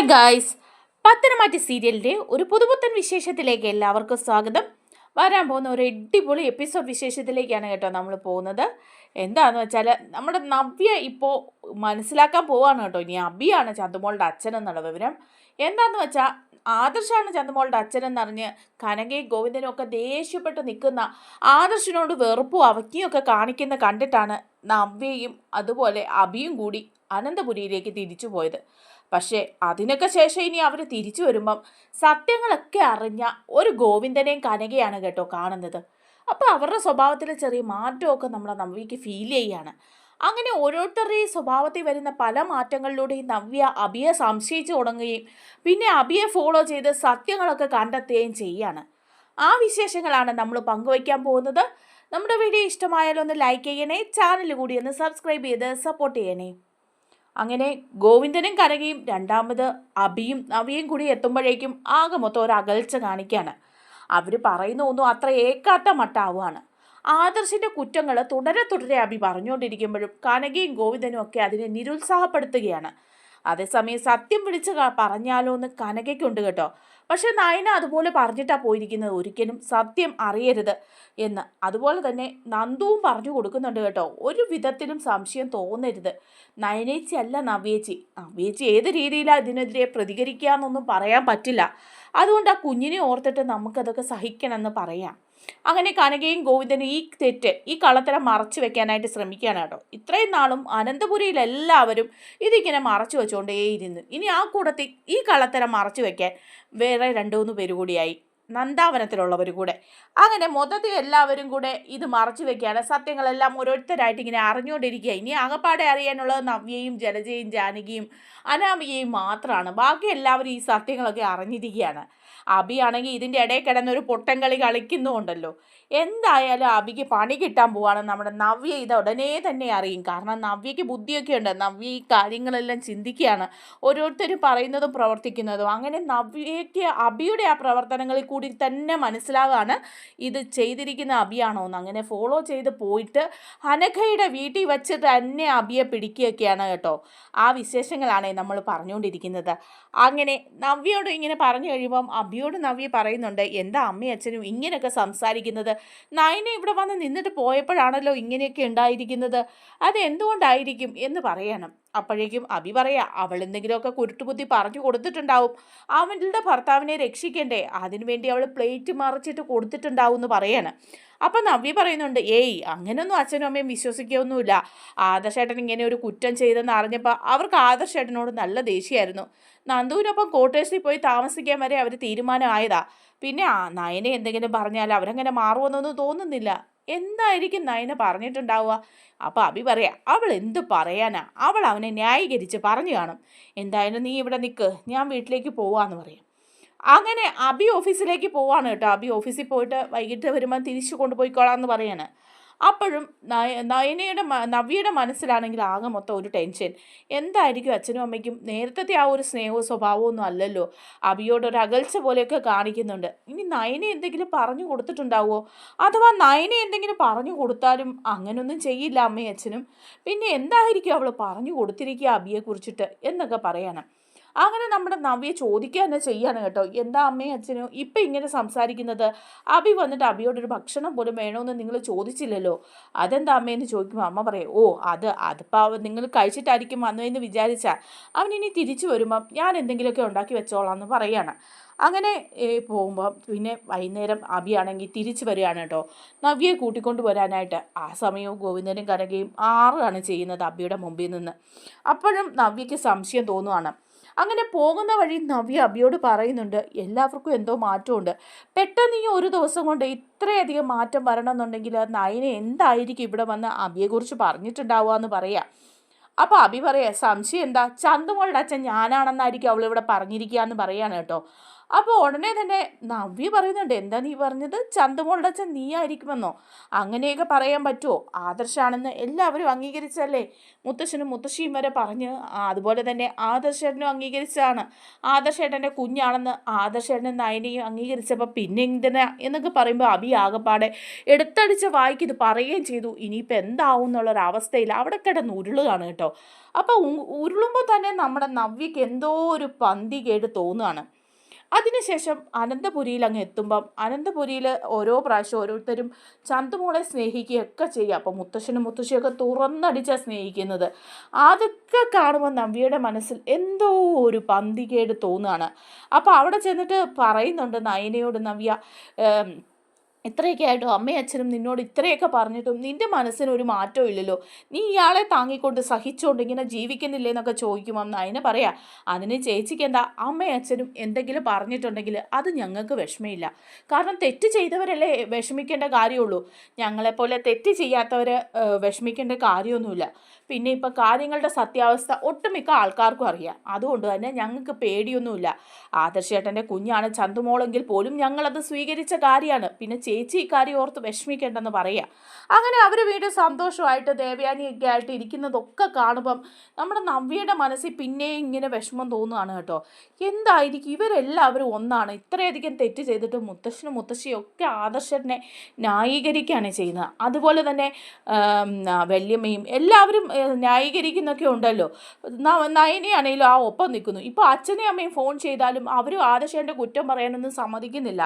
Hi guys പത്തനംമാറ്റ സീരിയലിന്റെ ഒരു പുതുപുത്തൻ വിശേഷത്തിലേക്ക് എല്ലാവർക്കും സ്വാഗതം. വരാൻ പോകുന്ന ഒരു അടിപൊളി എപ്പിസോഡ് വിശേഷത്തിലേക്കാണ് കേട്ടോ നമ്മൾ പോകുന്നത്. എന്താണെന്ന് വെച്ചാൽ നമ്മുടെ നവ്യ ഇപ്പോൾ മനസ്സിലാക്കാൻ പോവാണ് കേട്ടോ. ഇനി അബിയാണ് ചന്തുമോളുടെ അച്ഛൻ എന്നുള്ള വിവരം. എന്താണെന്ന് വെച്ചാൽ ആദർശാണ് ചന്തുമോളുടെ അച്ഛനെന്നറിഞ്ഞ് കനകയും ഗോവിന്ദനും ഒക്കെ ദേഷ്യപ്പെട്ട് നിൽക്കുന്ന ആദർശിനോട് വെറുപ്പും ഒക്കെ കാണിക്കുന്ന കണ്ടിട്ടാണ് നവ്യയും അതുപോലെ അബിയും കൂടി അനന്തപുരിയിലേക്ക് തിരിച്ചു പോയത്. പക്ഷേ അതിനൊക്കെ ശേഷം ഇനി അവർ തിരിച്ചു വരുമ്പം സത്യങ്ങളൊക്കെ അറിഞ്ഞ ഒരു ഗോവിന്ദനെയും കനകയാണ് കേട്ടോ കാണുന്നത്. അപ്പോൾ അവരുടെ സ്വഭാവത്തിലെ ചെറിയ മാറ്റമൊക്കെ നമ്മളെ നവ്യയ്ക്ക് ഫീൽ ചെയ്യാണ്. അങ്ങനെ ഓരോരുത്തരുടെയും സ്വഭാവത്തിൽ വരുന്ന പല മാറ്റങ്ങളിലൂടെയും നവ്യ അബിയെ സംശയിച്ചു തുടങ്ങുകയും പിന്നെ അബിയെ ഫോളോ ചെയ്ത് സത്യങ്ങളൊക്കെ കണ്ടെത്തുകയും ചെയ്യാണ്. ആ വിശേഷങ്ങളാണ് നമ്മൾ പങ്കുവയ്ക്കാൻ പോകുന്നത്. നമ്മുടെ വീഡിയോ ഇഷ്ടമായാലൊന്ന് ലൈക്ക് ചെയ്യണേ ചാനൽ കൂടി ഒന്ന് സബ്സ്ക്രൈബ് ചെയ്ത് സപ്പോർട്ട് ചെയ്യണേ. അങ്ങനെ ഗോവിന്ദനും കനകയും രണ്ടാമത് അബിയും നവിയും കൂടി എത്തുമ്പോഴേക്കും ആകെ മൊത്തം ഒരു അകൽച്ച കാണിക്കുകയാണ് അവർ പറയുന്ന ഒന്നും അത്ര ഏക്കാത്ത മട്ടാവുകയാണ് ആദർശിന്റെ കുറ്റങ്ങൾ തുടരെ തുടരെ അബി പറഞ്ഞുകൊണ്ടിരിക്കുമ്പോഴും കനകയും ഗോവിന്ദനും ഒക്കെ അതിനെ നിരുത്സാഹപ്പെടുത്തുകയാണ്. അതേസമയം സത്യം വിളിച്ച് പറഞ്ഞാലോ എന്ന് കനകയ്ക്കുണ്ട് കേട്ടോ. പക്ഷെ നയന അതുപോലെ പറഞ്ഞിട്ടാണ് പോയിരിക്കുന്നത്. ഒരിക്കലും സത്യം അറിയരുത് എന്ന്. അതുപോലെ തന്നെ നന്ദുവും പറഞ്ഞു കൊടുക്കുന്നുണ്ട് കേട്ടോ. ഒരു വിധത്തിലും സംശയം തോന്നരുത്. നയനേച്ചി അല്ല നവ്യേച്ചി. നവ്യേച്ചി ഏത് രീതിയിലാണ് ഇതിനെതിരെ പ്രതികരിക്കുക എന്നൊന്നും പറയാൻ പറ്റില്ല. അതുകൊണ്ട് ആ കുഞ്ഞിനെ ഓർത്തിട്ട് നമുക്കതൊക്കെ സഹിക്കണമെന്ന് പറയാം. അങ്ങനെ കനകയും ഗോവിന്ദനും ഈ തെറ്റ് ഈ കള്ളത്തരം മറച്ചു വെക്കാനായിട്ട് ശ്രമിക്കുകയാണ് കേട്ടോ. ഇത്രയും നാളും അനന്തപുരിയിൽ എല്ലാവരും ഇതിങ്ങനെ മറച്ചു വെച്ചുകൊണ്ടേയിരുന്നു ഇനി ആ കൂടത്തിൽ ഈ കള്ളത്തരം മറച്ചു വെക്കാൻ വേറെ രണ്ടു മൂന്ന് പേര് കൂടിയായി. നന്ദാവനത്തിലുള്ളവർ കൂടെ. അങ്ങനെ മൊത്തത്തിൽ എല്ലാവരും കൂടെ ഇത് മറച്ചു വെക്കുകയാണ്. സത്യങ്ങളെല്ലാം ഓരോരുത്തരായിട്ട് ഇങ്ങനെ അറിഞ്ഞുകൊണ്ടിരിക്കുക ഇനി ആകപ്പാടെ അറിയാനുള്ളത് നവ്യയും ജലജയും ജാനകിയും അനാമികയും മാത്രമാണ്. ബാക്കി എല്ലാവരും ഈ സത്യങ്ങളൊക്കെ അറിഞ്ഞിരിക്കുകയാണ്. അബിയാണെങ്കിൽ ഇതിന്റെ ഇടയിൽ കിടന്നൊരു പൊട്ടൻ കളി കളിക്കുന്നുമുണ്ടല്ലോ എന്തായാലും അബിക്ക് പണി കിട്ടാൻ പോവാണ്. നമ്മുടെ നവ്യ ഇത് ഉടനെ തന്നെ അറിയും. കാരണം നവ്യയ്ക്ക് ബുദ്ധിയൊക്കെ ഉണ്ട്. നവ്യ ഈ കാര്യങ്ങളെല്ലാം ചിന്തിക്കുകയാണ്. ഓരോരുത്തരും പറയുന്നതും പ്രവർത്തിക്കുന്നതും. അങ്ങനെ നവ്യയ്ക്ക് അബിയുടെ ആ പ്രവർത്തനങ്ങളിൽ കൂടി തന്നെ മനസ്സിലാവുകയാണ് ഇത് ചെയ്തിരിക്കുന്ന അബിയാണോ എന്ന്. അങ്ങനെ ഫോളോ ചെയ്ത് പോയിട്ട് അനഘയുടെ വീട്ടിൽ വെച്ച് തന്നെ അബിയെ പിടിക്കുകയൊക്കെയാണ് കേട്ടോ. ആ വിശേഷങ്ങളാണ് നമ്മൾ പറഞ്ഞുകൊണ്ടിരിക്കുന്നത്. അങ്ങനെ നവ്യയോട് ഇങ്ങനെ പറഞ്ഞു കഴിയുമ്പം അബിയോട് നവ്യ പറയുന്നുണ്ട് എന്താ അമ്മയും അച്ഛനും ഇങ്ങനെയൊക്കെ സംസാരിക്കുന്നത്? നയന ഇവിടെ വന്ന് നിന്നിട്ട് പോയപ്പോഴാണല്ലോ ഇങ്ങനെയൊക്കെ ഉണ്ടായിരിക്കുന്നത്. അത് എന്തുകൊണ്ടായിരിക്കും എന്ന് പറയണം. അപ്പോഴേക്കും അബി പറയാ അവൾ എന്തെങ്കിലുമൊക്കെ കുരുട്ടുബുദ്ധി പറഞ്ഞു കൊടുത്തിട്ടുണ്ടാവും. അവളുടെ ഭർത്താവിനെ രക്ഷിക്കണ്ടേ? അതിനുവേണ്ടി അവൾ പ്ലേറ്റ് മറിച്ചിട്ട് കൊടുത്തിട്ടുണ്ടാവും എന്ന് പറയാണ്. അപ്പം നവ്യ പറയുന്നുണ്ട് ഏയ് അങ്ങനെയൊന്നും അച്ഛനും അമ്മയും വിശ്വസിക്കുകയൊന്നുമില്ല. ആദർശേട്ടൻ ഇങ്ങനെ ഒരു കുറ്റം ചെയ്തെന്ന് അറിഞ്ഞപ്പോൾ അവർക്ക് ആദർശേട്ടനോട് നല്ല ദേഷ്യമായിരുന്നു. നന്ദുവിനൊപ്പം കോട്ടേഴ്സിൽ പോയി താമസിക്കാൻ വരെ അവർ തീരുമാനമായതാ. പിന്നെ ആ നയനെ എന്തെങ്കിലും പറഞ്ഞാൽ അവരങ്ങനെ മാറുമെന്നൊന്നും തോന്നുന്നില്ല. എന്തായിരിക്കും നയന പറഞ്ഞിട്ടുണ്ടാവുക? അപ്പോൾ അഭി പറയാ അവൾ എന്ത് പറയാനാ? അവൾ അവനെ ന്യായീകരിച്ച് പറഞ്ഞു കാണും. എന്തായാലും നീ ഇവിടെ നിൽക്ക് ഞാൻ വീട്ടിലേക്ക് പോവാന്ന് പറയും. അങ്ങനെ അബി ഓഫീസിലേക്ക് പോവാണ് കേട്ടോ. അബി ഓഫീസിൽ പോയിട്ട് വൈകിട്ട് വരുമ്പോൾ തിരിച്ചു കൊണ്ടുപോയിക്കോളാം എന്ന് പറയാണ്. അപ്പോഴും നയ നയനയുടെ നവ്യയുടെ മനസ്സിലാണെങ്കിൽ ആകെ മൊത്തം ഒരു ടെൻഷൻ എന്തായിരിക്കും അച്ഛനും അമ്മയ്ക്കും? നേരത്തെ ആ ഒരു സ്നേഹവും സ്വഭാവവും ഒന്നും അല്ലല്ലോ. അബിയോട് ഒരു അകൽച്ച പോലെയൊക്കെ കാണിക്കുന്നുണ്ട്. ഇനി നയനെ എന്തെങ്കിലും പറഞ്ഞു കൊടുത്തിട്ടുണ്ടാവുമോ അഥവാ നയനെ എന്തെങ്കിലും പറഞ്ഞു കൊടുത്താലും അങ്ങനൊന്നും ചെയ്യില്ല അമ്മയും അച്ഛനും പിന്നെ എന്തായിരിക്കും അവൾ പറഞ്ഞു കൊടുത്തിരിക്കുക അബിയെ കുറിച്ചിട്ട് എന്നൊക്കെ പറയണം. അങ്ങനെ നമ്മുടെ നവ്യ ചോദിക്കുക തന്നെ ചെയ്യാണ് കേട്ടോ. എന്താ അമ്മയും അച്ഛനും? ഇപ്പം ഇങ്ങനെ സംസാരിക്കുന്നത്? അബി വന്നിട്ട് അബിയോടൊരു ഭക്ഷണം പോലും വേണമെന്ന് നിങ്ങൾ ചോദിച്ചില്ലല്ലോ. അതെന്താ അമ്മയെന്ന് ചോദിക്കുമ്പോൾ അമ്മ പറയും ഓ അത് അതിപ്പോൾ നിങ്ങൾ കഴിച്ചിട്ടായിരിക്കും വന്നതെന്ന് വിചാരിച്ചാൽ അവൻ ഇനി തിരിച്ചു വരുമ്പം ഞാൻ എന്തെങ്കിലുമൊക്കെ ഉണ്ടാക്കി വെച്ചോളാം എന്ന് പറയുകയാണ് അങ്ങനെ പോകുമ്പോൾ പിന്നെ വൈകുന്നേരം അബിയാണെങ്കിൽ തിരിച്ചു വരികയാണ് കേട്ടോ. നവ്യയെ കൂട്ടിക്കൊണ്ട് വരാനായിട്ട് ആ സമയവും ഗോവിന്ദനും കനകയും ആറാണ് ചെയ്യുന്നത് അബിയുടെ മുമ്പിൽ നിന്ന്. അപ്പോഴും നവ്യയ്ക്ക് സംശയം തോന്നുവാണ്. അങ്ങനെ പോകുന്ന വഴി നവ്യ അബിയോട് പറയുന്നുണ്ട് എല്ലാവർക്കും എന്തോ മാറ്റമുണ്ട്. പെട്ടെന്ന് ഈ ഒരു ദിവസം കൊണ്ട് ഇത്രയധികം മാറ്റം വരണമെന്നുണ്ടെങ്കിൽ നയന എന്തായിരിക്കും ഇവിടെ വന്ന് അബിയെക്കുറിച്ച് പറഞ്ഞിട്ടുണ്ടാവുക എന്ന് പറയാം? അപ്പോൾ അബി പറയാ സംശയം എന്താ? ചന്തുമോളുടെ അച്ഛൻ ഞാനാണെന്നായിരിക്കും അവളിവിടെ പറഞ്ഞിരിക്കുക എന്ന് പറയാണ് കേട്ടോ. അപ്പോൾ ഉടനെ തന്നെ നവ്യ പറയുന്നുണ്ട് എന്താ നീ പറഞ്ഞത്? ചന്തുമോളുടെ അച്ഛൻ നീ ആയിരിക്കുമെന്നോ അങ്ങനെയൊക്കെ പറയാൻ പറ്റുമോ ആദർശാണെന്ന് എല്ലാവരും അംഗീകരിച്ചല്ലേ? മുത്തശ്ശനും മുത്തശ്ശിയും വരെ പറഞ്ഞ് അതുപോലെ തന്നെ ആദർശേട്ടനും അംഗീകരിച്ചതാണ്. ആദർശേട്ടന്റെ കുഞ്ഞാണെന്ന് ആദർശേട്ടനും നയനയും അംഗീകരിച്ചപ്പോൾ പിന്നെ എന്തിനാ? എന്നൊക്കെ പറയുമ്പോൾ അബി ആകപ്പാടെ എടുത്തടിച്ച വായിക്ക് ഇത് പറയുകയും ചെയ്തു. ഇനിയിപ്പോൾ എന്താവും എന്നുള്ളൊരവസ്ഥയിൽ അവിടെ കിടന്ന് ഉരുളുകയാണ് കേട്ടോ. അപ്പോൾ ഉരുളുമ്പോൾ തന്നെ നമ്മുടെ നവ്യക്ക് എന്തോ ഒരു പന്തി കേട് തോന്നുകയാണ്. അതിനുശേഷം അനന്തപുരിയിൽ അങ്ങ് എത്തുമ്പം അനന്തപുരിയിൽ ഓരോ പ്രാവശ്യം ഓരോരുത്തരും ചന്തുമോളെ സ്നേഹിക്കുകയൊക്കെ ചെയ്യുക. അപ്പോൾ മുത്തശ്ശനും മുത്തശ്ശിയൊക്കെ തുറന്നടിച്ചാണ് സ്നേഹിക്കുന്നത്. അതൊക്കെ കാണുമ്പോൾ നവ്യയുടെ മനസ്സിൽ എന്തോ ഒരു പന്തികേട് തോന്നുകയാണ്. അപ്പോൾ അവിടെ ചെന്നിട്ട് പറയുന്നുണ്ട് നയനയോട് നവ്യ ഇത്രയൊക്കെ ആയിട്ടും? അമ്മയും അച്ഛനും നിന്നോട് ഇത്രയൊക്കെ പറഞ്ഞിട്ടും നിന്റെ മനസ്സിന് ഒരു മാറ്റവും ഇല്ലല്ലോ. നീ ഇയാളെ താങ്ങിക്കൊണ്ട് സഹിച്ചുകൊണ്ട് ഇങ്ങനെ ജീവിക്കുന്നില്ലേ എന്നൊക്കെ ചോദിക്കുമ്പോൾ നയന പറയാ അതിന് ചേച്ചിക്ക് എന്താ? അമ്മയും അച്ഛനും എന്തെങ്കിലും പറഞ്ഞിട്ടുണ്ടെങ്കിൽ അത് ഞങ്ങൾക്ക് വിഷമമില്ല. കാരണം തെറ്റ് ചെയ്തവരല്ലേ വിഷമിക്കേണ്ട കാര്യമുള്ളൂ. ഞങ്ങളെപ്പോലെ തെറ്റ് ചെയ്യാത്തവരെ വിഷമിക്കേണ്ട കാര്യമൊന്നുമില്ല. പിന്നെ ഇപ്പം കാര്യങ്ങളുടെ സത്യാവസ്ഥ ഒട്ടുമിക്ക ആൾക്കാർക്കും അറിയാം. അതുകൊണ്ട് തന്നെ ഞങ്ങൾക്ക് പേടിയൊന്നുമില്ല. ആദർശേട്ടന്റെ കുഞ്ഞാണ് ചന്തുമോളെങ്കിൽ പോലും ഞങ്ങളത് സ്വീകരിച്ച കാര്യമാണ്. പിന്നെ ചേച്ചി ഇക്കാര്യം ഓർത്ത് വിഷമിക്കേണ്ടെന്ന് പറയാം. അങ്ങനെ അവർ വീണ്ടും സന്തോഷമായിട്ട് ദേവയാനിയൊക്കെ ആയിട്ട് ഇരിക്കുന്നതൊക്കെ കാണുമ്പം നമ്മുടെ നവ്യയുടെ മനസ്സിൽ പിന്നെയും ഇങ്ങനെ വിഷമം തോന്നുകയാണ് കേട്ടോ. എന്തായിരിക്കും? ഇവരെല്ലാവരും ഒന്നാണ്. ഇത്രയധികം തെറ്റ് ചെയ്തിട്ട് മുത്തശ്ശനും മുത്തശ്ശിയും ഒക്കെ ആദർശനെ ന്യായീകരിക്കുകയാണ് ചെയ്യുന്നത്. അതുപോലെ തന്നെ വല്യമ്മയും എല്ലാവരും ന്യായീകരിക്കുന്നൊക്കെ ഉണ്ടല്ലോ. നയനെയാണെങ്കിലും ആ ഒപ്പം നിൽക്കുന്നു. ഇപ്പോൾ അച്ഛനെയും അമ്മയും ഫോൺ ചെയ്താലും അവരും ആദർശേന്റെ കുറ്റം പറയാനൊന്നും സമ്മതിക്കുന്നില്ല.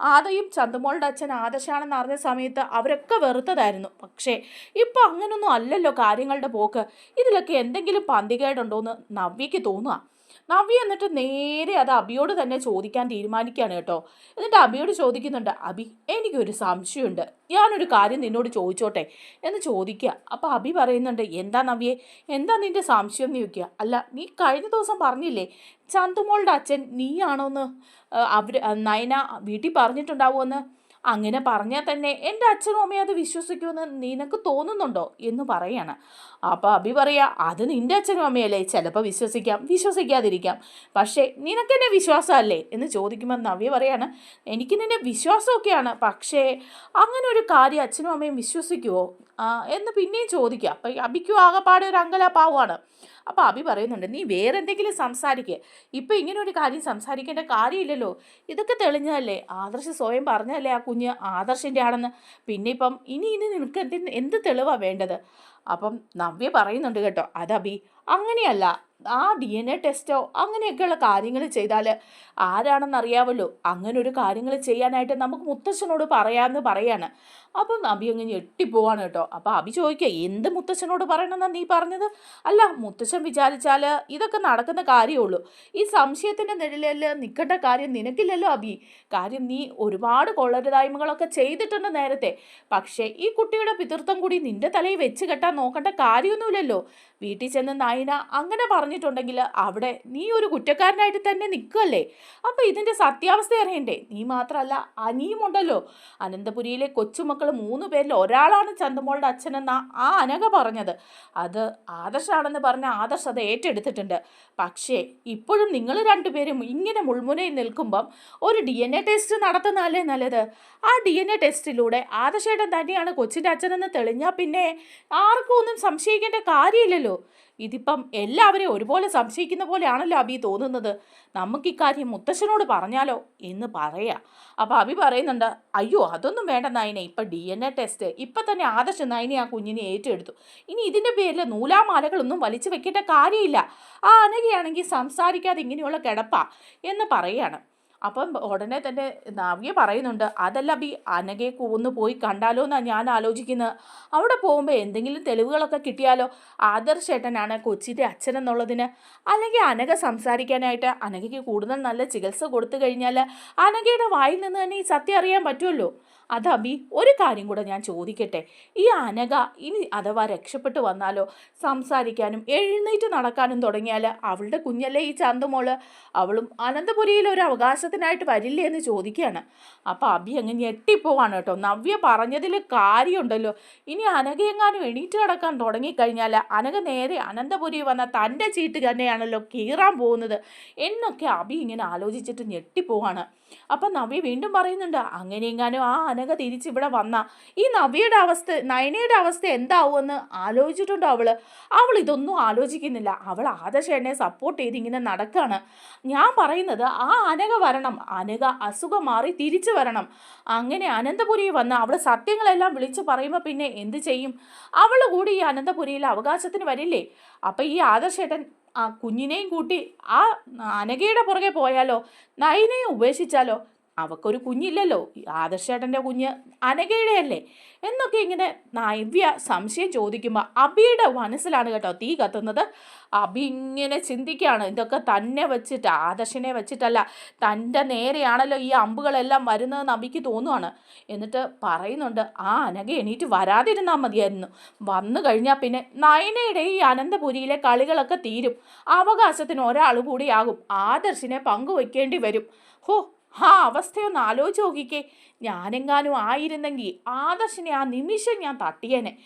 ആദയും ചന്തുമോളുടെ അച്ഛൻ ആദർശാണെന്ന് അറിഞ്ഞ സമയത്ത് അവരൊക്കെ വെറുത്തതായിരുന്നു. പക്ഷേ ഇപ്പോൾ അങ്ങനൊന്നും അല്ലല്ലോ കാര്യങ്ങളുടെ പോക്ക്. ഇതിലൊക്കെ എന്തെങ്കിലും പന്തികേടുണ്ടോയെന്ന് നവ്യയ്ക്ക് തോന്നുക നവ്യ എന്നിട്ട് നേരെ അത് അബിയോട് തന്നെ ചോദിക്കാൻ തീരുമാനിക്കുകയാണ് കേട്ടോ. എന്നിട്ട് അബിയോട് ചോദിക്കുന്നുണ്ട് അബി എനിക്കൊരു സംശയമുണ്ട്. ഞാനൊരു കാര്യം നിന്നോട് ചോദിച്ചോട്ടെ? എന്ന് ചോദിക്കുക. അപ്പോൾ അബി പറയുന്നുണ്ട് എന്താ നവ്യേ? എന്താ നിന്റെ സംശയം? എന്ന് ചോദിക്കുക. അല്ല നീ കഴിഞ്ഞ ദിവസം പറഞ്ഞില്ലേ ചന്തുമോളുടെ അച്ഛൻ നീയാണോന്ന്? അവർ നയന വീട്ടിൽ പറഞ്ഞിട്ടുണ്ടാവുമെന്ന്? അങ്ങനെ പറഞ്ഞാൽ തന്നെ എന്റെ അച്ഛനും അമ്മയും അത് വിശ്വസിക്കുമെന്ന് നിനക്ക് തോന്നുന്നുണ്ടോ? എന്ന് പറയാണ്. അപ്പോൾ അബി പറയാ അത് നിന്റെ അച്ഛനും അമ്മയല്ലേ ചിലപ്പോൾ വിശ്വസിക്കാം വിശ്വസിക്കാതിരിക്കാം. പക്ഷേ നിനക്കെന്നെ വിശ്വാസമല്ലേ? എന്ന് ചോദിക്കുമ്പോൾ നവ്യ പറയാണ് എനിക്ക് നിന്നെ വിശ്വാസമൊക്കെയാണ് പക്ഷേ അങ്ങനെ ഒരു കാര്യം അച്ഛനും അമ്മയും വിശ്വസിക്കുമോ എന്ന് പിന്നെയും ചോദിക്കുക. അപ്പം അബിക്കും ആകെപ്പാടെ ഒരു അങ്കലാപ്പാവാണ് അപ്പോൾ അബി പറയുന്നുണ്ട് നീ വേറെ എന്തെങ്കിലും സംസാരിക്കുക ഇപ്പം ഇങ്ങനെ ഒരു കാര്യം സംസാരിക്കേണ്ട കാര്യമില്ലല്ലോ. ഇതൊക്കെ തെളിഞ്ഞതല്ലേ? ആദർശ് സ്വയം പറഞ്ഞതല്ലേ ആ കുഞ്ഞ്? ആദർശിന്റെ ആണെന്ന് പിന്നെ ഇപ്പം ഇനി ഇനി നിനക്ക് എന്ത് എന്ത് തെളിവാണ് വേണ്ടത്? അപ്പം നവ്യ പറയുന്നുണ്ട് കേട്ടോ അതബി അങ്ങനെയല്ല. ആ ഡി എൻ എ ടെസ്റ്റോ അങ്ങനെയൊക്കെയുള്ള കാര്യങ്ങൾ ചെയ്താൽ ആരാണെന്ന് അറിയാമല്ലോ അങ്ങനെ ഒരു കാര്യങ്ങൾ ചെയ്യാനായിട്ട് നമുക്ക് മുത്തശ്ശനോട് പറയാമെന്ന് പറയാണ്. അപ്പം അബി അങ്ങ് ഞെട്ടിപ്പോവാണ് കേട്ടോ. അപ്പോൾ അബി ചോദിക്കുക എന്ത് മുത്തച്ഛനോട് പറയണമെന്നാണ് നീ പറഞ്ഞത്? അല്ല മുത്തച്ഛൻ വിചാരിച്ചാൽ ഇതൊക്കെ നടക്കുന്ന കാര്യമുള്ളൂ ഈ സംശയത്തിന്റെ നിഴലിൽ നിൽക്കേണ്ട കാര്യം നിനക്കില്ലല്ലോ അബി. കാര്യം നീ ഒരുപാട് കൊള്ളരുതായ്മകളൊക്കെ ചെയ്തിട്ടുണ്ട് നേരത്തെ. പക്ഷേ ഈ കുട്ടിയുടെ പിതൃത്വം കൂടി നിന്റെ തലയിൽ വെച്ച് കെട്ടാൻ നോക്കേണ്ട കാര്യമൊന്നുമില്ലല്ലോ. വീട്ടിൽ ചെന്ന് നയന അങ്ങനെ പറഞ്ഞിട്ടുണ്ടെങ്കിൽ അവിടെ നീ ഒരു കുറ്റക്കാരനായിട്ട് തന്നെ നിൽക്കുകയല്ലേ? അപ്പോൾ ഇതിന്റെ സത്യാവസ്ഥ അറിയണ്ടേ? നീ മാത്രമല്ല അനിയുമുണ്ടല്ലോ. അനന്തപുരിയിലെ കൊച്ചുമക്കൾ മൂന്ന് പേരിൽ ഒരാളാണ് ചന്തമോളുടെ അച്ഛനെന്ന ആ അനഘ പറഞ്ഞത്. അത് ആദർശാണെന്ന് പറഞ്ഞ ആദർശ് അത് ഏറ്റെടുത്തിട്ടുണ്ട്. പക്ഷേ ഇപ്പോഴും നിങ്ങൾ രണ്ടുപേരും ഇങ്ങനെ മുൾമുനയിൽ നിൽക്കുമ്പം ഒരു ഡി എൻ എ ടെസ്റ്റ് നടത്തുന്നതല്ലേ നല്ലത്? ആ ഡി എൻ എ ടെസ്റ്റിലൂടെ ആദർശേട്ടൻ തന്നെയാണ് കൊച്ചിന്റെ അച്ഛനെന്ന് തെളിഞ്ഞാൽ പിന്നെ ആർക്കും ഒന്നും സംശയിക്കേണ്ട കാര്യമില്ലല്ലോ. ഇതിപ്പം എല്ലാവരെയും ഒരുപോലെ സംശയിക്കുന്ന പോലെയാണല്ലോ അബി തോന്നുന്നത്. നമുക്ക് ഇക്കാര്യം മുത്തശ്ശനോട് പറഞ്ഞാലോ എന്ന് പറയാം. അപ്പോൾ അബി പറയുന്നുണ്ട് അയ്യോ അതൊന്നും വേണ്ട നയനെ ഇപ്പം ഡി എൻ എ ടെസ്റ്റ്. ഇപ്പം തന്നെ ആദർശ നയനെ ആ കുഞ്ഞിനെ ഏറ്റെടുത്തു. ഇനി ഇതിന്റെ പേരിൽ നൂലാമാലകളൊന്നും വലിച്ചു വെക്കേണ്ട കാര്യമില്ല. ആ അനഘയാണെങ്കിൽ സംസാരിക്കാതെ ഇങ്ങനെയുള്ള കിടപ്പാ എന്ന് പറയാണ്. അപ്പം ഉടനെ തന്നെ നവ്യ പറയുന്നുണ്ട് അതല്ല ബി അനഘയെ ഒന്ന് പോയി കണ്ടാലോ എന്നാണ് ഞാൻ ആലോചിക്കുന്നത് അവിടെ പോകുമ്പോൾ എന്തെങ്കിലും തെളിവുകളൊക്കെ കിട്ടിയാലോ? ആദർശേട്ടനാണ് കൊച്ചിന്റെ അച്ഛനെന്നുള്ളതിന് അല്ലെങ്കിൽ അനഘ സംസാരിക്കാനായിട്ട് അനഘയ്ക്ക് കൂടുതൽ നല്ല ചികിത്സ കൊടുത്തു കഴിഞ്ഞാൽ അനഘയുടെ വായിൽ നിന്ന് തന്നെ ഈ സത്യം അറിയാൻ പറ്റുമല്ലോ അത് അബി ഒരു കാര്യം കൂടെ ഞാൻ ചോദിക്കട്ടെ. ഈ അനഘ ഇനി അഥവാ രക്ഷപ്പെട്ടു വന്നാലോ? സംസാരിക്കാനും എഴുന്നേറ്റ് നടക്കാനും തുടങ്ങിയാൽ അവളുടെ കുഞ്ഞല്ലേ ഈ ചന്തമോൾ? അവളും അനന്തപുരിയിൽ ഒരു അവകാശത്തിനായിട്ട് വരില്ലേ എന്ന് ചോദിക്കുകയാണ്. അപ്പോൾ അബി അങ്ങ് ഞെട്ടിപ്പോവാണ് കേട്ടോ. നവ്യ പറഞ്ഞതിൽ കാര്യമുണ്ടല്ലോ. ഇനി അനഘയെങ്ങാനും എണീറ്റ് നടക്കാൻ തുടങ്ങിക്കഴിഞ്ഞാൽ അനഘ നേരെ അനന്തപുരി വന്ന തന്റെ ചീട്ട് തന്നെയാണല്ലോ കീറാൻ പോകുന്നത്. എന്നൊക്കെ അബി ഇങ്ങനെ ആലോചിച്ചിട്ട് ഞെട്ടിപ്പോവാണ്. അപ്പം നവ്യ വീണ്ടും പറയുന്നുണ്ട് അങ്ങനെയെങ്ങാനും ആ അനഘ തിരിച്ചിവിടെ വന്ന. ഈ നവ്യയുടെ അവസ്ഥ നയനയുടെ അവസ്ഥ എന്താവുമെന്ന് ആലോചിച്ചിട്ടുണ്ടോ അവൾ? അവൾ ഇതൊന്നും ആലോചിക്കുന്നില്ല. അവൾ ആദർശേനെ സപ്പോർട്ട് ചെയ്ത് ഇങ്ങനെ നടക്കാണ്. ഞാൻ പറയുന്നത് ആ അനഘ വരണം. അനഘ അസുഖം മാറി തിരിച്ചു വരണം. അങ്ങനെ അനന്തപുരി വന്ന് അവൾ സത്യങ്ങളെല്ലാം വിളിച്ചു പറയുമ്പോൾ പിന്നെ എന്ത് ചെയ്യും? അവൾ കൂടി ഈ അനന്തപുരിയിൽ അവകാശത്തിന് വരില്ലേ? അപ്പം ഈ ആദർശേട്ടൻ ആ കുഞ്ഞിനെയും കൂട്ടി ആ അനഘയുടെ പുറകെ പോയാലോ? നൈനയെ ഉപേക്ഷിച്ചാലോ? അവക്കൊരു കുഞ്ഞില്ലല്ലോ. ആദർശേട്ടന്റെ കുഞ്ഞ് അനഘയുടെയല്ലേ? എന്നൊക്കെ ഇങ്ങനെ നവ്യ സംശയം ചോദിക്കുമ്പോൾ അബിയുടെ മനസ്സിലാണ് കേട്ടോ തീ കത്തുന്നത്. അബി ഇങ്ങനെ ചിന്തിക്കുകയാണ്. ഇതൊക്കെ തന്നെ വെച്ചിട്ട് ആദർശനെ വെച്ചിട്ടല്ല തന്റെ നേരെയാണല്ലോ ഈ അമ്പുകളെല്ലാം വരുന്നതെന്ന് അബിക്ക് തോന്നുവാണ്. എന്നിട്ട് പറയുന്നുണ്ട് ആ അനഘ എണീറ്റ് വരാതിരുന്നാൽ മതിയായിരുന്നു. വന്നു കഴിഞ്ഞാൽ പിന്നെ നയനയുടെ ഈ അനന്തപുരിയിലെ കളികളൊക്കെ തീരും. അവകാശത്തിന് ഒരാൾ കൂടിയാകും. ആദർശിനെ പങ്കുവെക്കേണ്ടി വരും. ഹോ ആ അവസ്ഥയൊന്ന് ആലോചിച്ച് നോക്കിക്കേ. ഞാനെങ്ങാനും ആയിരുന്നെങ്കിൽ ആദർശിനെ ആ നിമിഷം ഞാൻ തട്ടിയേനെ.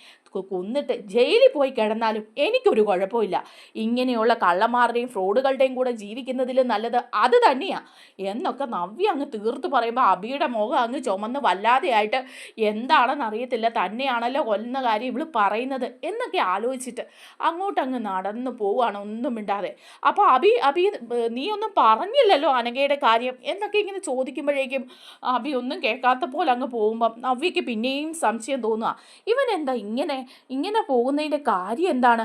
കൊന്നിട്ട് ജയിലിൽ പോയി കിടന്നാലും എനിക്കൊരു കുഴപ്പമില്ല. ഇങ്ങനെയുള്ള കള്ളന്മാരുടെയും ഫ്രോഡുകളുടെയും കൂടെ ജീവിക്കുന്നതിൽ നല്ലത് അത് തന്നെയാണ് എന്നൊക്കെ നവ്യ അങ്ങ് തീർത്ത് പറയുമ്പോൾ അബിയുടെ മുഖം അങ്ങ് ചുമന്ന് വല്ലാതെയായിട്ട് എന്താണെന്ന് അറിയത്തില്ല തന്നെയാണല്ലോ കൊല്ലുന്ന കാര്യം ഇവൾ പറയുന്നത് എന്നൊക്കെ ആലോചിച്ചിട്ട് അങ്ങോട്ടങ്ങ് നടന്നു പോവുകയാണ് ഒന്നും മിണ്ടാതെ. അപ്പോൾ അബി അബി നീ ഒന്നും പറഞ്ഞില്ലല്ലോ അനഘയുടെ കാര്യം എന്നൊക്കെ ഇങ്ങനെ ചോദിക്കുമ്പോഴേക്കും അബി ഒന്നും കേൾക്കാത്ത പോലെ അങ്ങ് പോകുമ്പം നവ്യയ്ക്ക് പിന്നെയും സംശയം തോന്നുക. ഇവൻ എന്താ ഇങ്ങനെ ഇങ്ങനെ പോകുന്നതിന്റെ കാര്യം എന്താണ്?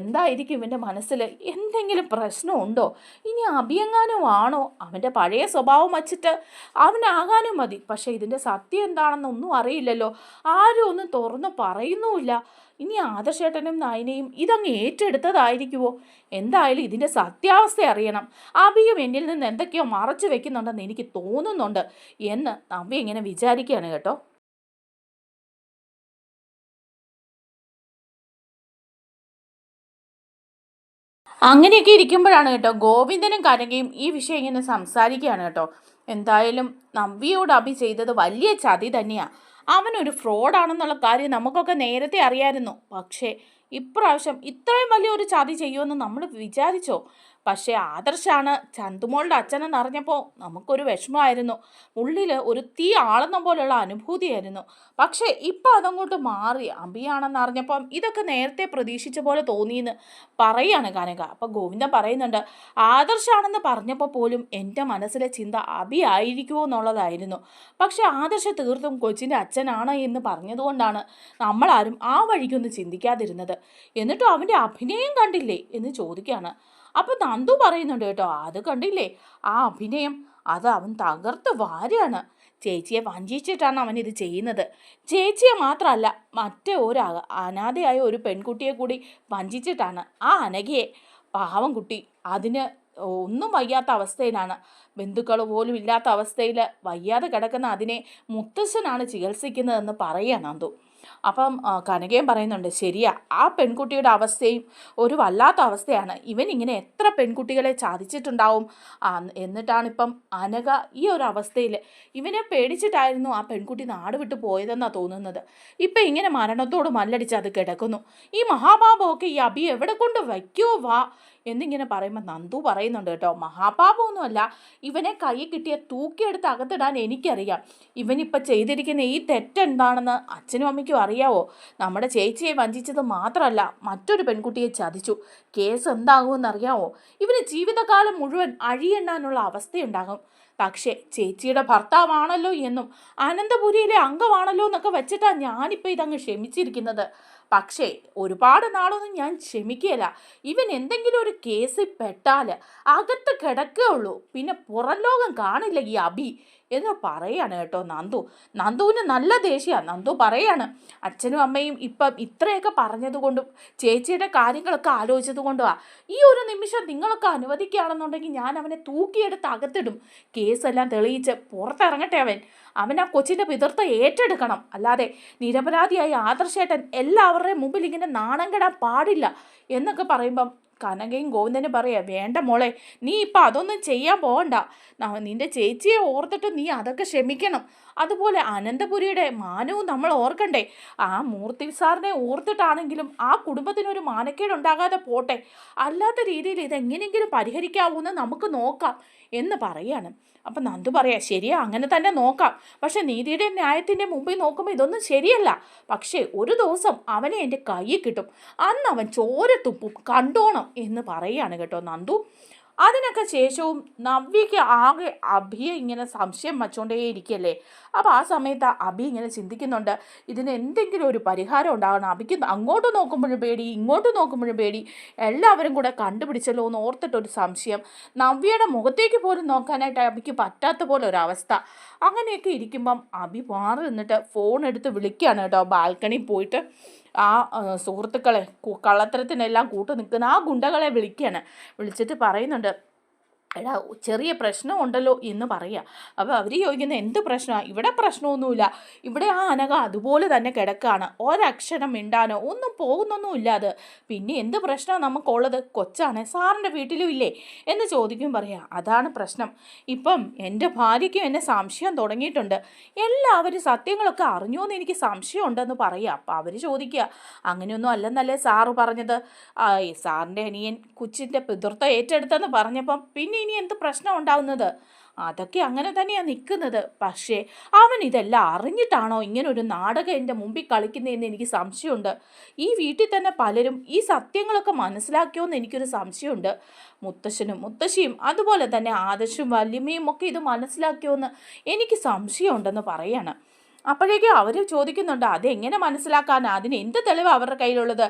എന്തായിരിക്കും ഇവന്റെ മനസ്സിൽ? എന്തെങ്കിലും പ്രശ്നമുണ്ടോ? ഇനി അഭിയങ്ങാനും ആണോ അവന്റെ പഴയ സ്വഭാവം വച്ചിട്ട് അവനാകാനും മതി. പക്ഷേ ഇതിന്റെ സത്യം എന്താണെന്നൊന്നും അറിയില്ലല്ലോ. ആരും ഒന്നും തുറന്നു പറയുന്നുമില്ല. ഇനി ആദർശേട്ടനും നയനയും ഇതങ്ങ് ഏറ്റെടുത്തതായിരിക്കുമോ എന്തായാലും ഇതിന്റെ സത്യാവസ്ഥ അറിയണം. അഭിയും എന്നിൽ നിന്ന് എന്തൊക്കെയോ മറച്ചു വെക്കുന്നുണ്ടെന്ന് എനിക്ക് തോന്നുന്നുണ്ട് എന്ന് നവ്യ ഇങ്ങനെ വിചാരിക്കുകയാണ് കേട്ടോ. അങ്ങനെയൊക്കെ ഇരിക്കുമ്പോഴാണ് കേട്ടോ ഗോവിന്ദനും കനകയും ഈ വിഷയം ഇങ്ങനെ സംസാരിക്കുകയാണ് കേട്ടോ. എന്തായാലും നവ്യയോട് അഭി ചെയ്തത് വലിയ ചതി തന്നെയാണ് അവനൊരു ഫ്രോഡാണെന്നുള്ള കാര്യം നമുക്കൊക്കെ നേരത്തെ അറിയായിരുന്നു. പക്ഷേ ഇപ്രാവശ്യം ഇത്രയും വലിയൊരു ചതി ചെയ്യുമെന്ന് നമ്മൾ വിചാരിച്ചോ? പക്ഷേ ആദർശാണ് ചന്തുമോളുടെ അച്ഛനെന്ന് അറിഞ്ഞപ്പോൾ നമുക്കൊരു വിഷമമായിരുന്നു. ഉള്ളിൽ ഒരു തീ ആളുന്ന പോലെയുള്ള അനുഭൂതിയായിരുന്നു. പക്ഷേ ഇപ്പം അതങ്ങോട്ട് മാറി അമ്പിയാണെന്ന് അറിഞ്ഞപ്പം ഇതൊക്കെ നേരത്തെ പ്രതീക്ഷിച്ച പോലെ തോന്നിയെന്ന് പറയാണ് കനക. അപ്പം ഗോവിന്ദൻ പറയുന്നുണ്ട് ആദർശാണെന്ന് പറഞ്ഞപ്പോൾ പോലും എന്റെ മനസ്സിലെ ചിന്ത അബി ആയിരിക്കുമോ എന്നുള്ളതായിരുന്നു. പക്ഷേ ആദർശ തീർത്തും കൊച്ചിന്റെ അച്ഛനാണ് എന്ന് പറഞ്ഞതുകൊണ്ടാണ് നമ്മളാരും ആ വഴിക്കൊന്നും ചിന്തിക്കാതിരുന്നത്. എന്നിട്ടും അവന്റെ അഭിനയം കണ്ടില്ലേ? എന്ന് ചോദിക്കുകയാണ്. അപ്പോൾ നന്ദു പറയുന്നുണ്ട് കേട്ടോ അത് കണ്ടില്ലേ? ആ അഭിനയം അത് അവൻ തകർത്ത് വാരാണ് ചേച്ചിയെ വഞ്ചിച്ചിട്ടാണ് അവൻ ഇത് ചെയ്യുന്നത്. ചേച്ചിയെ മാത്രമല്ല മറ്റേ ഒരു അനാഥയായ ഒരു പെൺകുട്ടിയെ കൂടി വഞ്ചിച്ചിട്ടാണ് ആ അനഘയെ. പാവം കുട്ടി അതിന് ഒന്നും വയ്യാത്ത അവസ്ഥയിലാണ്. ബന്ധുക്കൾ പോലും ഇല്ലാത്ത അവസ്ഥയിൽ വയ്യാതെ കിടക്കുന്ന അതിനെ മുത്തശ്ശനാണ് ചികിത്സിക്കുന്നതെന്ന് പറയുകയാണ് നന്ദു. അപ്പം കനകയും പറയുന്നുണ്ട് ശരിയാ ആ പെൺകുട്ടിയുടെ അവസ്ഥയും ഒരു വല്ലാത്ത അവസ്ഥയാണ്. ഇവൻ ഇങ്ങനെ എത്ര പെൺകുട്ടികളെ ചാദിച്ചിട്ടുണ്ടാവും എന്നിട്ടാണ് എന്നിട്ടാണിപ്പം അനക ഈ ഒരു അവസ്ഥയിൽ ഇവനെ പേടിച്ചിട്ടായിരുന്നു ആ പെൺകുട്ടി നാട് വിട്ടു പോയതെന്നാണ് തോന്നുന്നത്. ഇപ്പം ഇങ്ങനെ മരണത്തോട് മല്ലടിച്ച് അത് കിടക്കുന്നു. ഈ മഹാപാപമൊക്കെ ഈ അബി എവിടെ കൊണ്ട് വയ്ക്കുമോ വാ? എന്നിങ്ങനെ പറയുമ്പോൾ നന്ദു പറയുന്നുണ്ട് കേട്ടോ മഹാപാപമൊന്നുമല്ല ഇവനെ കൈ കിട്ടിയ തൂക്കിയെടുത്ത് അകത്തിടാൻ എനിക്കറിയാം. ഇവനിപ്പോൾ ചെയ്തിരിക്കുന്ന ഈ തെറ്റെന്താണെന്ന് അച്ഛനും അമ്മയ്ക്കും അറിയാവോ? നമ്മുടെ ചേച്ചിയെ വഞ്ചിച്ചത് മാത്രമല്ല മറ്റൊരു പെൺകുട്ടിയെ ചതിച്ചു. കേസ് എന്താകുമെന്ന് അറിയാവോ? ഇവന് ജീവിതകാലം മുഴുവൻ അഴിയെണ്ണാനുള്ള അവസ്ഥയുണ്ടാകും. പക്ഷേ ചേച്ചിയുടെ ഭർത്താവാണല്ലോ എന്നും അനന്തപുരിയിലെ അംഗമാണല്ലോ എന്നൊക്കെ വെച്ചിട്ടാണ് ഞാനിപ്പോൾ ഇതങ്ങ് ക്ഷമിച്ചിരിക്കുന്നത്. പക്ഷേ ഒരുപാട് നാളൊന്നും ഞാൻ ക്ഷമിക്കുകയില്ല ഇവൻ എന്തെങ്കിലും ഒരു കേസിൽ പെട്ടാൽ അകത്ത് കിടക്കുകയുള്ളൂ. പിന്നെ പുറം ലോകം കാണില്ല ഈ അബി എന്ന് പറയാണ് കേട്ടോ നന്ദു. നന്ദുവിന് നല്ല ദേഷ്യമാണ് നന്ദു പറയാണ് അച്ഛനും അമ്മയും ഇപ്പം ഇത്രയൊക്കെ പറഞ്ഞതുകൊണ്ടും ചേച്ചിയുടെ കാര്യങ്ങളൊക്കെ ആലോചിച്ചത് കൊണ്ടുമാണ് ഈ ഒരു നിമിഷം നിങ്ങളൊക്കെ അനുവദിക്കുകയാണെന്നുണ്ടെങ്കിൽ ഞാൻ അവനെ തൂക്കിയെടുത്ത് അകത്തിടും. കേസെല്ലാം തെളിയിച്ച് പുറത്തിറങ്ങട്ടെ അവൻ. അവൻ ആ കൊച്ചിന്റെ പിതൃത്വം ഏറ്റെടുക്കണം. അല്ലാതെ നിരപരാധിയായ ആദർശേട്ടൻ എല്ലാവരുടെയും മുമ്പിൽ ഇങ്ങനെ നാണം കെടാൻ പാടില്ല എന്നൊക്കെ പറയുമ്പം കനകയും ഗോവിന്ദനും പറയാ വേണ്ട മോളെ നീ ഇപ്പം അതൊന്നും ചെയ്യാൻ പോകണ്ട നിന്റെ ചേച്ചിയെ ഓർത്തിട്ട് നീ അതൊക്കെ ക്ഷമിക്കണം. അതുപോലെ അനന്തപുരിയുടെ മാനവും നമ്മൾ ഓർക്കണ്ടേ? ആ മൂർത്തി സാറിനെ ഓർത്തിട്ടാണെങ്കിലും ആ കുടുംബത്തിനൊരു മാനക്കേട് ഉണ്ടാകാതെ പോട്ടെ. അല്ലാത്ത രീതിയിൽ ഇതെങ്ങനെയെങ്കിലും പരിഹരിക്കാവൂന്ന് നമുക്ക് നോക്കാം എന്ന് പറയാണ്. അപ്പം നന്ദു പറയാ ശരിയാ അങ്ങനെ തന്നെ നോക്കാം. പക്ഷെ നീതിയുടെ ന്യായത്തിന്റെ മുമ്പിൽ നോക്കുമ്പോൾ ഇതൊന്നും ശരിയല്ല. പക്ഷേ ഒരു ദിവസം അവനെ എന്റെ കയ്യിൽ കിട്ടും. അന്ന് അവൻ ചോര തുപ്പും കണ്ടോണം എന്ന് പറയാണ് കേട്ടോ നന്ദു. അതിനൊക്കെ ശേഷവും നവ്യയ്ക്ക് ആകെ അഭിയെ ഇങ്ങനെ സംശയം വച്ചുകൊണ്ടേ ഇരിക്കല്ലേ അപ്പോൾ ആ സമയത്ത് അഭി ഇങ്ങനെ ചിന്തിക്കുന്നുണ്ട്. ഇതിന് എന്തെങ്കിലും ഒരു പരിഹാരം ഉണ്ടാകണം. അഭിക്ക് അങ്ങോട്ട് നോക്കുമ്പോഴും പേടി ഇങ്ങോട്ട് നോക്കുമ്പോഴും പേടി. എല്ലാവരും കൂടെ കണ്ടുപിടിച്ചല്ലോ എന്ന് ഓർത്തിട്ടൊരു സംശയം. നവ്യയുടെ മുഖത്തേക്ക് പോലും നോക്കാനായിട്ട് അഭിക്ക് പറ്റാത്ത പോലെ ഒരു അവസ്ഥ അങ്ങനെയൊക്കെ ഇരിക്കുമ്പം അഭി മാറി നിന്നിട്ട് ഫോൺ എടുത്ത് വിളിക്കുകയാണ് കേട്ടോ. ബാൽക്കണി പോയിട്ട്. ആ സുഹൃത്തുക്കളെ കള്ളത്തരത്തിനെല്ലാം കൂട്ടു നിൽക്കുന്ന ആ ഗുണ്ടകളെ വിളിക്കുകയാണ് വിളിച്ചിട്ട് പറയുന്നുണ്ട് എടാ ചെറിയ പ്രശ്നമുണ്ടല്ലോ എന്ന് പറയുക അപ്പോൾ അവർ ചോദിക്കുന്ന എന്ത് പ്രശ്നമാണ് ഇവിടെ പ്രശ്നമൊന്നുമില്ല. ഇവിടെ ആ അനക അതുപോലെ തന്നെ കിടക്കുകയാണ് ഒരക്ഷരം മിണ്ടാനോ ഒന്നും പോകുന്നൊന്നുമില്ല അത്. പിന്നെ എന്ത് പ്രശ്നമാണ് നമുക്കുള്ളത്? കൊച്ചാണ്. സാറിന്റെ വീട്ടിലും ഇല്ലേ? എന്ന് ചോദിക്കും പറയാം. അതാണ് പ്രശ്നം. ഇപ്പം എന്റെ ഭാര്യയ്ക്കും എന്നെ സംശയം തുടങ്ങിയിട്ടുണ്ട്. എല്ലാവരും സത്യങ്ങളൊക്കെ അറിഞ്ഞോ എന്ന് എനിക്ക് സംശയമുണ്ടെന്ന് പറയുക അപ്പം അവർ ചോദിക്കുക അങ്ങനെയൊന്നും അല്ലെന്നല്ലേ സാറ് പറഞ്ഞത്? സാറിന്റെ അനിയൻ കൊച്ചിന്റെ പിതൃത്വം ഏറ്റെടുത്തെന്ന് പറഞ്ഞപ്പം പിന്നെ ഇനി എന്ത് പ്രശ്നം ഉണ്ടാവുന്നത്? അതൊക്കെ അങ്ങനെ തന്നെയാണ് നിൽക്കുന്നത്. പക്ഷേ അവൻ ഇതെല്ലാം അറിഞ്ഞിട്ടാണോ ഇങ്ങനെ ഒരു നാടകം എന്റെ മുമ്പിൽ കളിക്കുന്നതെന്ന് എനിക്ക് സംശയമുണ്ട്. ഈ വീട്ടിൽ തന്നെ പലരും ഈ സത്യങ്ങളൊക്കെ മനസ്സിലാക്കിയോന്ന് എനിക്കൊരു സംശയമുണ്ട്. മുത്തശ്ശനും മുത്തശ്ശിയും അതുപോലെ തന്നെ ആദർശും വല്യമ്മയും ഒക്കെ ഇത് മനസ്സിലാക്കിയോ എന്ന് എനിക്ക് സംശയമുണ്ടെന്ന് പറയാണ്. അപ്പോഴേക്കും അവർ ചോദിക്കുന്നുണ്ട് അതെങ്ങനെ മനസ്സിലാക്കാൻ അതിന് എന്ത് തെളിവ് അവരുടെ കയ്യിലുള്ളത്?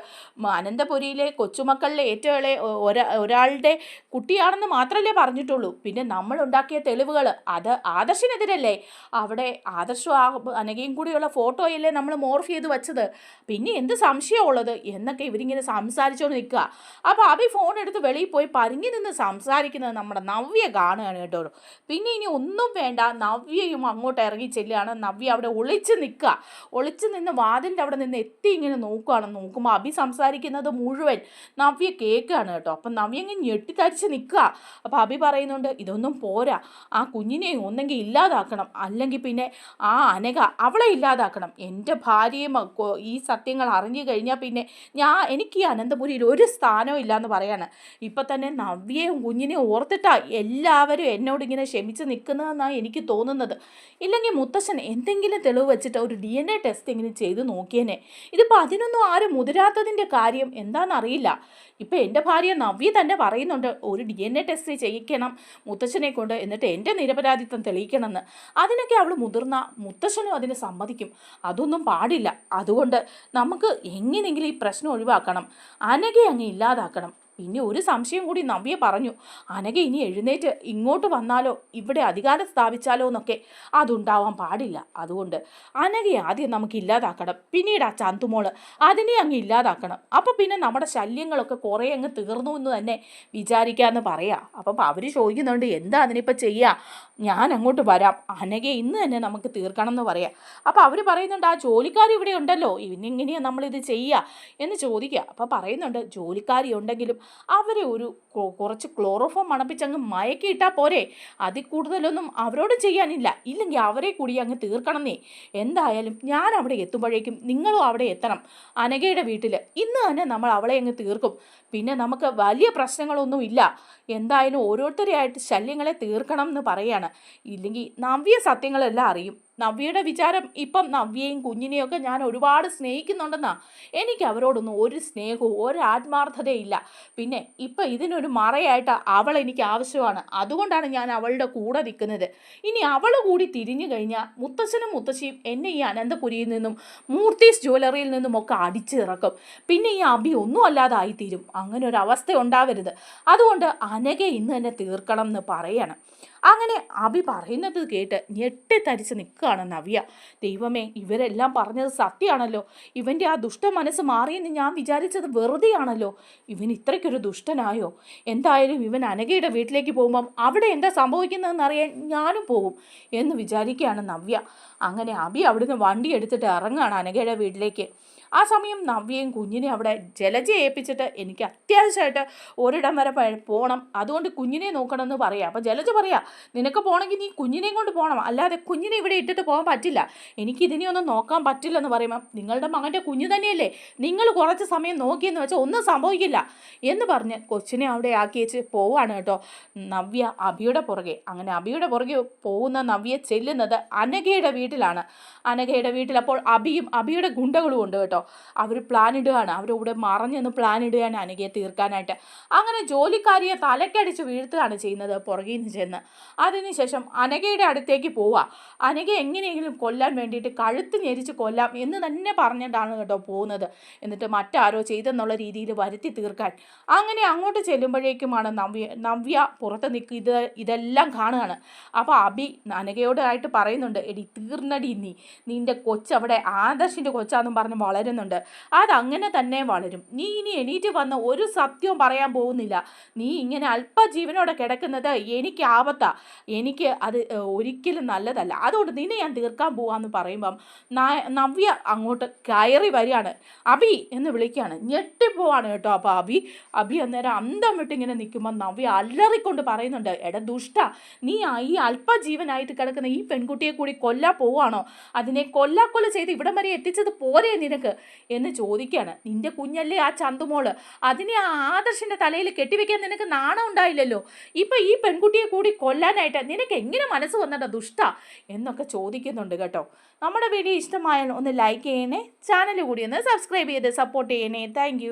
അനന്തപുരിയിലെ കൊച്ചുമക്കളിലെ ഏറ്റവും ഇളയ ഒരാ ഒരാളുടെ കുട്ടിയാണെന്ന് മാത്രമല്ലേ പറഞ്ഞിട്ടുള്ളൂ. പിന്നെ നമ്മൾ ഉണ്ടാക്കിയ തെളിവുകൾ അത് ആദർശിനെതിരല്ലേ? അവിടെ ആദർശവും ആ അനകയും കൂടിയുള്ള ഫോട്ടോയല്ലേ നമ്മൾ മോർഫ് ചെയ്ത് വെച്ചത്. പിന്നെ എന്ത് സംശയമുള്ളത് എന്നൊക്കെ ഇവരിങ്ങനെ സംസാരിച്ചുകൊണ്ട് നിൽക്കുക. അപ്പോൾ അഭി ഫോൺ എടുത്ത് വെളിയിൽ പോയി പരിങ്ങി നിന്ന് സംസാരിക്കുന്നത് നമ്മുടെ നവ്യ കാണുകയാണ് കേട്ടോ. പിന്നെ ഇനി ഒന്നും വേണ്ട നവ്യയും അങ്ങോട്ട് ഇറങ്ങി ചെല്ലുകയാണ്. നവ്യ അവിടെ ഒളിച്ച് നിൽക്കുക. ഒളിച്ച് നിന്ന് വാതിന്റെ അവിടെ നിന്ന് എത്തി ഇങ്ങനെ നോക്കുകയാണ് നോക്കുമ്പോൾ അഭി സംസാരിക്കുന്നത് മുഴുവൻ നവ്യ കേൾക്കുകയാണ് കേട്ടോ. അപ്പം നവ്യ ഇങ്ങനെ ഞെട്ടിത്തരിച്ച് നിൽക്കുക. അപ്പോൾ അഭി പറയുന്നുണ്ട് ഇതൊന്നും പോരാ. ആ കുഞ്ഞിനെ ഒന്നെങ്കിൽ ഇല്ലാതാക്കണം. അല്ലെങ്കിൽ പിന്നെ ആ അനഘ അവളെ ഇല്ലാതാക്കണം. എന്റെ ഭാര്യയും ഈ സത്യങ്ങൾ അറിഞ്ഞു കഴിഞ്ഞാൽ പിന്നെ ഞാൻ എനിക്ക് ഈ അനന്തപുരിയിൽ ഒരു സ്ഥാനവും ഇല്ലയെന്ന് പറയാണ്. ഇപ്പം തന്നെ നവ്യയും കുഞ്ഞിനെയും ഓർത്തിട്ടാ എല്ലാവരും എന്നോട് ഇങ്ങനെ ക്ഷമിച്ച് നിൽക്കുന്നതെന്നാണ് എനിക്ക് തോന്നുന്നത്. ഇല്ലെങ്കിൽ മുത്തശ്ശൻ എന്തെങ്കിലും തെളിവ് വെച്ചിട്ട് ഒരു ഡി എൻ എ ടെസ്റ്റ് ഇങ്ങനെ ചെയ്ത് നോക്കിയേനെ. ഇതിപ്പോൾ അതിനൊന്നും ആരും മുതിരാത്തതിന്റെ കാര്യം എന്താണെന്നറിയില്ല ഇപ്പം എന്റെ ഭാര്യ നവ്യ തന്നെ പറയുന്നുണ്ട് ഒരു ഡി എൻ എ ടെസ്റ്റ് ചെയ്യിക്കണം മുത്തശ്ശനെ കൊണ്ട് എന്നിട്ട് എന്റെ നിരപരാധിത്വം തെളിയിക്കണമെന്ന്. അതിനൊക്കെ അവൾ മുതിർന്ന മുത്തശ്ശനും അതിന് സമ്മതിക്കും. അതൊന്നും പാടില്ല. അതുകൊണ്ട് നമുക്ക് എങ്ങനെയെങ്കിലും ഈ പ്രശ്നം ഒഴിവാക്കണം. അനകെ അങ്ങ് ഇല്ലാതാക്കണം. പിന്നെ ഒരു സംശയം കൂടി നവ്യ പറഞ്ഞു. അനഘ ഇനി എഴുന്നേറ്റ് ഇങ്ങോട്ട് വന്നാലോ? ഇവിടെ അധികാരം സ്ഥാപിച്ചാലോ എന്നൊക്കെ. അതുണ്ടാവാൻ പാടില്ല. അതുകൊണ്ട് അനഘയെ ആദ്യം നമുക്ക് ഇല്ലാതാക്കണം. പിന്നീട് ആ ചന്തുമോൾ അതിനെ അങ്ങ് ഇല്ലാതാക്കണം. അപ്പം പിന്നെ നമ്മുടെ ശല്യങ്ങളൊക്കെ കുറേ അങ്ങ് തീർന്നു എന്ന് തന്നെ വിചാരിക്കാമെന്ന് പറയാം. അപ്പം അവർ ചോദിക്കുന്നുണ്ട് എന്താ അതിനിപ്പോൾ ചെയ്യുക ഞാൻ അങ്ങോട്ട് വരാം. അനഘയെ ഇന്ന് തന്നെ നമുക്ക് തീർക്കണം എന്ന് പറയാം. അപ്പോൾ അവർ പറയുന്നുണ്ട് ആ ജോലിക്കാർ ഇവിടെ ഉണ്ടല്ലോ. ഇവനെങ്ങനെയാണ് നമ്മളിത് ചെയ്യുക എന്ന് ചോദിക്കുക അപ്പോൾ പറയുന്നുണ്ട് ജോലിക്കാരി ഉണ്ടെങ്കിലും അവരെ ഒരു കുറച്ച് ക്ലോറോഫോം മണപ്പിച്ചങ്ങ് മയക്കിയിട്ടാൽ പോരെ. അതിൽ കൂടുതലൊന്നും അവരോട് ചെയ്യാനില്ല. ഇല്ലെങ്കിൽ അവരെ കൂടി അങ്ങ് തീർക്കണമെന്നേ. എന്തായാലും ഞാൻ അവിടെ എത്തുമ്പോഴേക്കും നിങ്ങളും അവിടെ എത്തണം. അനഘയുടെ വീട്ടിൽ ഇന്ന് തന്നെ നമ്മൾ അവളെ അങ്ങ് തീർക്കും. പിന്നെ നമുക്ക് വലിയ പ്രശ്നങ്ങളൊന്നും ഇല്ല. എന്തായാലും ഓരോരുത്തരെയായിട്ട് ശല്യങ്ങളെ തീർക്കണം എന്ന് പറയാണ്. ഇല്ലെങ്കിൽ നവ്യ സത്യങ്ങളെല്ലാം അറിയും. നവ്യയുടെ വിചാരം ഇപ്പം നവ്യയും കുഞ്ഞിനെയും ഒക്കെ ഞാൻ ഒരുപാട് സ്നേഹിക്കുന്നുണ്ടെന്നാ. എനിക്ക് അവരോടൊന്നും ഒരു സ്നേഹവും ഒരു ആത്മാർത്ഥതയില്ല. പിന്നെ ഇപ്പം ഇതിനൊരു മറയായിട്ട് അവൾ എനിക്ക് ആവശ്യമാണ്. അതുകൊണ്ടാണ് ഞാൻ അവളുടെ കൂടെ നിൽക്കുന്നത്. ഇനി അവൾ കൂടി തിരിഞ്ഞു കഴിഞ്ഞാൽ മുത്തച്ഛനും മുത്തശ്ശിയും എന്നെ ഈ അനന്തപുരിയിൽ നിന്നും മൂർത്തീസ് ജ്വല്ലറിയിൽ നിന്നും ഒക്കെ അടിച്ചിറക്കും. പിന്നെ ഈ അഭി ഒന്നും അല്ലാതായിത്തീരും. അങ്ങനെ ഒരു അവസ്ഥ ഉണ്ടാവരുത്. അതുകൊണ്ട് അനഘ ഇന്ന് തന്നെ തീർക്കണം എന്ന് പറയണം. അങ്ങനെ അഭി പറയുന്നത് കേട്ട് ഞെട്ടിത്തരിച്ച് നിൽക്കുകയാണ് നവ്യ. ദൈവമേ ഇവരെല്ലാം പറഞ്ഞത് സത്യമാണല്ലോ. ഇവന്റെ ആ ദുഷ്ട മനസ്സ് മാറിയെന്ന് ഞാൻ വിചാരിച്ചത് വെറുതെയാണല്ലോ. ഇവൻ ഇത്രയ്ക്കൊരു ദുഷ്ടനായോ? എന്തായാലും ഇവൻ അനഘയുടെ വീട്ടിലേക്ക് പോകുമ്പം അവിടെ എന്താ സംഭവിക്കുന്നതെന്ന് അറിയാൻ ഞാനും പോകും എന്ന് വിചാരിക്കുകയാണ് നവ്യ. അങ്ങനെ അഭി അവിടുന്ന് വണ്ടി എടുത്തിട്ട് ഇറങ്ങുകയാണ് അനഘയുടെ വീട്ടിലേക്ക്. ആ സമയം നവ്യയും കുഞ്ഞിനെ അവിടെ ജലജയെ ഏൽപ്പിച്ചിട്ട് എനിക്ക് അത്യാവശ്യമായിട്ട് ഒരിടം വരെ പോകണം അതുകൊണ്ട് കുഞ്ഞിനെ നോക്കണം എന്ന് പറയാം. അപ്പോൾ ജലജ പറയാം നിനക്ക് പോകണമെങ്കിൽ നീ കുഞ്ഞിനെയും കൊണ്ട് പോകണം അല്ലാതെ കുഞ്ഞിനെ ഇവിടെ ഇട്ടിട്ട് പോകാൻ പറ്റില്ല. എനിക്ക് ഇതിനെ ഒന്നും നോക്കാൻ പറ്റില്ലെന്ന് പറയുമ്പം നിങ്ങളുടെ മകന്റെ കുഞ്ഞു തന്നെയല്ലേ? നിങ്ങൾ കുറച്ച് സമയം നോക്കിയെന്ന് വെച്ചാൽ ഒന്നും സംഭവിക്കില്ല. എന്ന് പറഞ്ഞ് കൊച്ചിനെ അവിടെ ആക്കി വെച്ച് പോവാണ് കേട്ടോ നവ്യ അഭിയുടെ പുറകെ. അങ്ങനെ അഭിയുടെ പുറകെ പോകുന്ന നവ്യ ചെല്ലുന്നത് അനഘയുടെ വീട്ടിലാണ്. അനഘയുടെ വീട്ടിൽ അപ്പോൾ അഭിയും അഭിയുടെ ഗുണ്ടകളും ഉണ്ട് കേട്ടോ. അവർ പ്ലാൻ ഇടുകയാണ്. അവരുടെ മറഞ്ഞെന്ന് പ്ലാൻ ഇടുകയാണ് അനഘയെ തീർക്കാനായിട്ട്. അങ്ങനെ ജോലിക്കാരിയെ തലക്കടിച്ച് വീഴ്ത്തുകയാണ് ചെയ്യുന്നത് പുറകിൽ നിന്ന് ചെന്ന്. അതിനുശേഷം അനഘയുടെ അടുത്തേക്ക് പോവുക. അനഘ എങ്ങനെയെങ്കിലും കൊല്ലാൻ വേണ്ടിയിട്ട് കഴുത്ത് ഞെരിച്ച് കൊല്ലാം എന്ന് തന്നെ പറഞ്ഞിട്ടാണ് കേട്ടോ പോകുന്നത്. എന്നിട്ട് മറ്റാരോ ചെയ്തെന്നുള്ള രീതിയിൽ വരുത്തി തീർക്കാൻ. അങ്ങനെ അങ്ങോട്ട് ചെല്ലുമ്പോഴേക്കുമാണ് നവ്യ നവ്യ പുറത്ത് നിൽക്കുക ഇത് ഇതെല്ലാം കാണുകയാണ്. അപ്പോൾ അബി അനഘയോടായിട്ട് പറയുന്നുണ്ട് എടി തീർന്നടി നീ. നിന്റെ കൊച്ചവിടെ ആദർശിന്റെ കൊച്ചാന്നും പറഞ്ഞ് വളരുന്നുണ്ട് അതങ്ങനെ തന്നെ വളരും. നീ ഇനി എണീറ്റ് വന്ന ഒരു സത്യവും പറയാൻ പോകുന്നില്ല. നീ ഇങ്ങനെ അല്പജീവനോടെ കിടക്കുന്നത് എനിക്ക് ആപത്താ. എനിക്ക് അത് ഒരിക്കലും നല്ലതല്ല. അതുകൊണ്ട് നിന്നെ ഞാൻ തീർക്കാൻ പോവാന്ന് പറയുമ്പം നവ്യ അങ്ങോട്ട് കയറി വരികയാണ്. അബി എന്ന് വിളിക്കുകയാണ്. ഞെട്ടിപ്പോവാണ് കേട്ടോ അപ്പോൾ അബി അബി അന്നേരം അന്തം വിട്ട് ഇങ്ങനെ നിൽക്കുമ്പോൾ നവ്യ അല്ലറിക്കൊണ്ട് പറയുന്നുണ്ട്. എടാ ദുഷ്ട നീ ഈ അല്പജീവനായിട്ട് കിടക്കുന്ന ഈ പെൺകുട്ടിയെ കൂടി കൊല്ലാ പോവാണോ അതിനെ കൊല്ലാക്കൊല ചെയ്ത് ഇവിടം വരെ എത്തിച്ചത് പോരെ നിനക്ക്. എന്ന് ചോദിക്കുകയാണ് നിന്റെ കുഞ്ഞല്ലേ ആ ചന്തുമോൾ? അതിനെ ആ ആദർശിന്റെ തലയിൽ കെട്ടിവെക്കാൻ നിനക്ക് നാണം ഉണ്ടായില്ലല്ലോ? ഇപ്പം ഈ പെൺകുട്ടിയെ കൂടി കൊല്ലാനായിട്ട് നിനക്ക് എങ്ങനെ മനസ്സ് വന്നടാ ദുഷ്ട? എന്നൊക്കെ ചോദിക്കുന്നുണ്ട് കേട്ടോ. നമ്മുടെ വീഡിയോ ഇഷ്ടമായാൽ ഒന്ന് ലൈക്ക് ചെയ്യണേ ചാനൽ കൂടി ഒന്ന് സബ്സ്ക്രൈബ് ചെയ്ത് സപ്പോർട്ട് ചെയ്യണേ. താങ്ക്